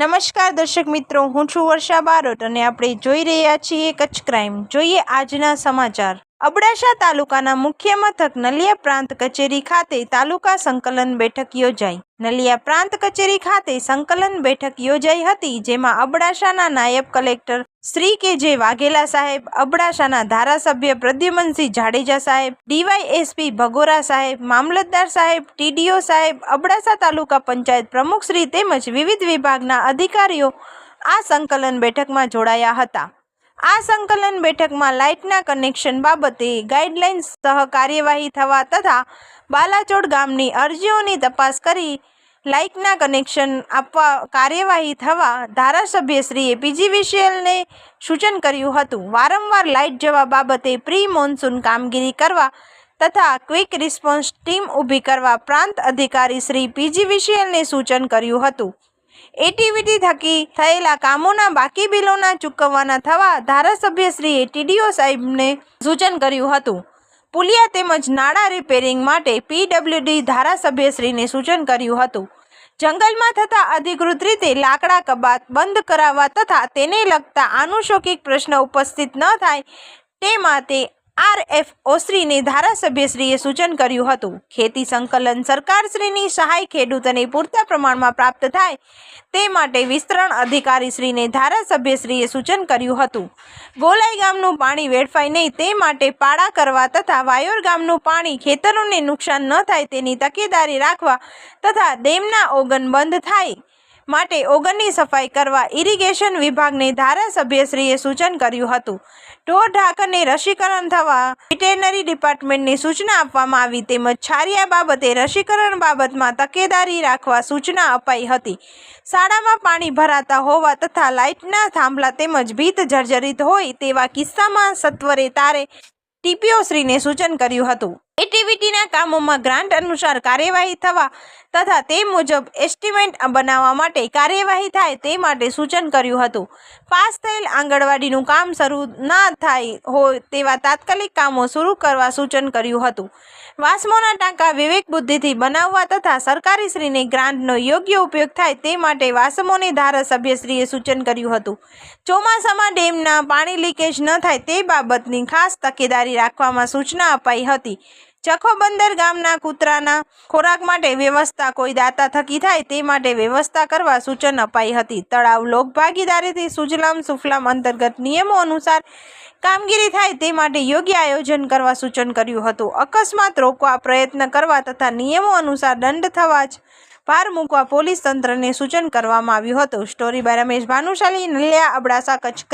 નમસ્કાર દર્શક મિત્રો, હું છું વર્ષા બારોટ અને આપણે જોઈ રહ્યા છીએ કચ્છ ક્રાઇમ જોઈએ આજના સમાચાર. અબડાસા તાલુકાના મુખ્ય મથક નલિયા પ્રાંત કચેરી ખાતે તાલુકા સંકલન બેઠક યોજાઈ. નલિયા પ્રાંત કચેરી ખાતે સંકલન બેઠક યોજાઈ હતી, જેમાં અબડાસાના નાયબ કલેક્ટર શ્રી કે જે વાઘેલા સાહેબ, અબડાસાના ધારાસભ્ય પ્રદ્યુમનસિંહ જાડેજા સાહેબ, ડીવાયએસપી ભગોરા સાહેબ, મામલતદાર સાહેબ, ટીડીઓ સાહેબ, અબડાસા તાલુકા પંચાયત પ્રમુખ શ્રી તેમજ વિવિધ વિભાગના અધિકારીઓ આ સંકલન બેઠકમાં જોડાયા હતા. આ સંકલન બેઠકમાં લાઇટના કનેક્શન બાબતે ગાઈડલાઇન્સ સહ કાર્યવાહી થવા તથા બાલાચોડ ગામની અરજીઓની તપાસ કરી લાઇટના કનેક્શન આપવા કાર્યવાહી થવા ધારાસભ્યશ્રીએ વિશેલને સૂચન કર્યું હતું. વારંવાર લાઇટ જવા બાબતે પ્રી મોન્સૂન કામગીરી કરવા તથા ક્વિક રિસ્પોન્સ ટીમ ઊભી કરવા પ્રાંત અધિકારી શ્રી પીજી વિશેલને સૂચન કર્યું હતું. એટીવીટી થકી થયેલા કામોના બાકી બિલોના ચૂકવવાના થવા ધારાસભ્યશ્રીએ ટીડીઓ સાહેબને સૂચન કર્યું હતું. પુલિયા તેમજ નાળા રિપેરિંગ માટે પીડબ્લ્યુડી ધારાસભ્યશ્રીને સૂચન કર્યું હતું. જંગલમાં થતા અધિકૃત રીતે લાકડા કબાત બંધ કરાવવા તથા તેને લગતા આનુષંગિક પ્રશ્ન ઉપસ્થિત ન થાય તે માટે આરએફ ઓશ્રીને ધારાસભ્યશ્રીએ સૂચન કર્યું હતું. ખેતી સંકલન સરકારશ્રીની સહાય ખેડૂતોને પૂરતા પ્રમાણમાં પ્રાપ્ત થાય તે માટે વિસ્તરણ અધિકારીશ્રીને ધારાસભ્યશ્રીએ સૂચન કર્યું હતું. ગોલાઈ ગામનું પાણી વેડફાય નહીં તે માટે પાળા કરવા તથા વાયોર ગામનું પાણી ખેતરોને નુકસાન ન થાય તેની તકેદારી રાખવા તથા ડેમના ઓગન બંધ થાય માટે ઓગનની સફાઈ કરવા ઇરિગેશન વિભાગને ધારાસભ્યશ્રીએ સૂચન કર્યું હતું. ઢોર ઢાંકરને રસીકરણ થવા વેટેનરી ડિપાર્ટમેન્ટને સૂચના આપવામાં આવી તેમજ છારિયા બાબતે રસીકરણ બાબતમાં તકેદારી રાખવા સૂચના અપાઈ હતી. શાળામાં પાણી ભરાતા હોવા તથા લાઇટના થાંભલા તેમજ ભીત જર્જરિત હોય તેવા કિસ્સામાં સત્વરે તારે ટીપીઓશ્રીને સૂચન કર્યું હતું. એટીવીટીના કામોમાં ગ્રાન્ટ અનુસાર કાર્યવાહી થવા તથા તે મુજબ એસ્ટિમેટ બનાવવા માટે કાર્યવાહી થાય તે માટે સૂચન કર્યું હતું. પાસ થયેલ આંગણવાડીનું કામ શરૂ ના થાય હોય તેવા તાત્કાલિક કામો શરૂ કરવા સૂચન કર્યું હતું. વાસ્મોના ટાંકા વિવેક બુદ્ધિથી બનાવવા તથા સરકારીશ્રીને ગ્રાન્ટનો યોગ્ય ઉપયોગ થાય તે માટે વાસ્મોને ધારાસભ્યશ્રીએ સૂચન કર્યું હતું. ચોમાસામાં ડેમના પાણી લીકેજ ન થાય તે બાબતની ખાસ તકેદારી રાખવામાં સૂચના અપાઈ હતી. ચખોબંદર ગામના કૂતરાના ખોરાક માટે વ્યવસ્થા કોઈ દાતા થકી થાય તે માટે વ્યવસ્થા કરવા સૂચન અપાઈ હતી. તળાવ લોકભાગીદારીથી સુજલામ સુફલામ અંતર્ગત નિયમો અનુસાર કામગીરી થાય તે માટે યોગ્ય આયોજન કરવા સૂચન કર્યું હતું. અકસ્માત રોકવા પ્રયત્ન કરવા તથા નિયમો અનુસાર દંડ થવા જ ભાર મૂકવા પોલીસ તંત્રને સૂચન કરવામાં આવ્યું હતું. Story by Ramesh Bhanushali, Naliya Abdasa, Kutch